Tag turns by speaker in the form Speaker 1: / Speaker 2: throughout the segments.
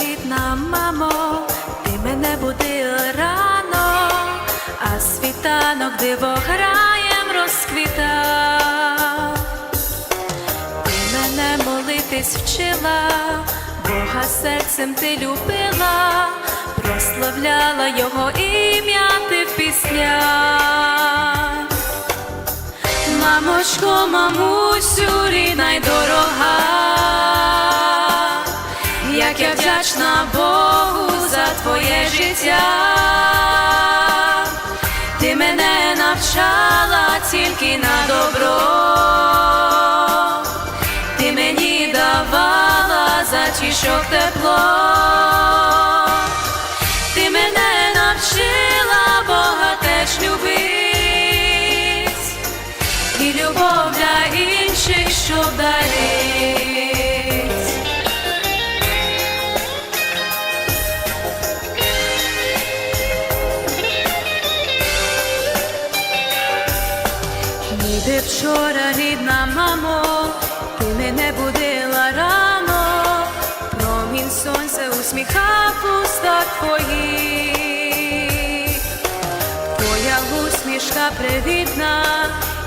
Speaker 1: рідна мамо, ти мене будила рано, а світанок диво граєм розквіта, ти мене молитись вчила, Бога серцем ти любила, прославляла його ім'я ти в піснях. Мамочко, мамусю, рідна як я вдячна Богу за твоє життя, ти мене навчала тільки на добро, ти мені давала затішок тепло, ти мене навчила Бога теж любить Ніби вчора рідна мамо, ти мене будила рано, промінь сонця усміхав в устах твоїх. Твоя усмішка привітна,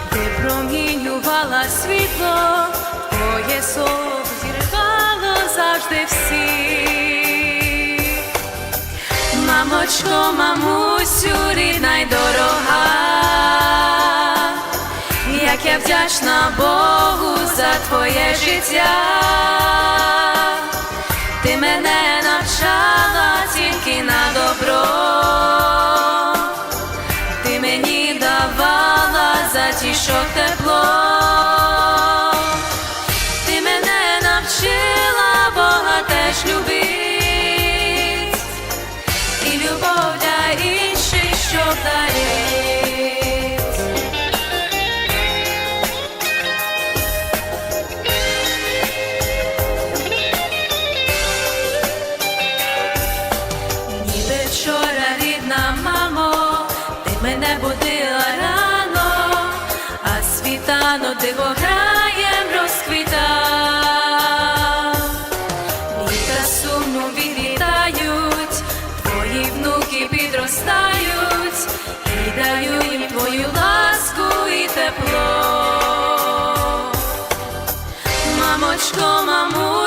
Speaker 1: ти промінювала світло, твоє слово зірвало завжди всіх. Мамочко, мамусю, рідна й дорога, вдячна Богу за твоє життя, ти мене навчала тільки на добро, ти мені давала за тепло, ти вчора рідна мамо, ти мене будила рано, а світано дивограєм розквітав. Літа сумно відлітають, твої внуки підростають, і даю їм твою ласку і тепло. Мамочко, мамусю,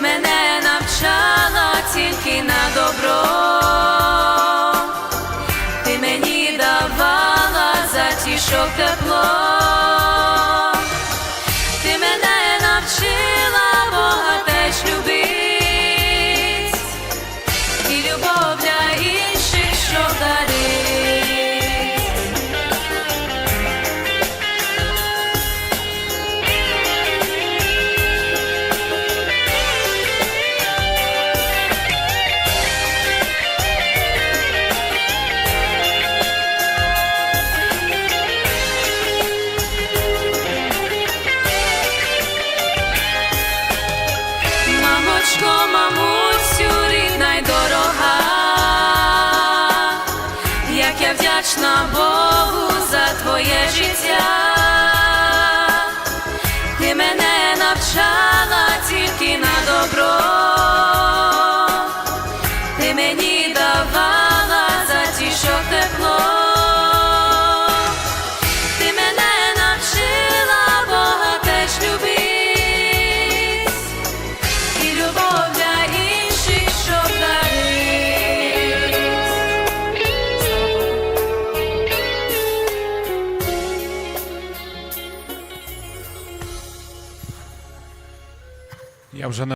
Speaker 1: мене навчала тільки на добро, ти мені давала затішок тепло, ти мене навчила Бога теж любить. І любов Мамочко, мамусю, рідна й дорога, як я вдячна Богу за твоє життя, ти мене навчала тільки на добро, ти мені давала
Speaker 2: Eugene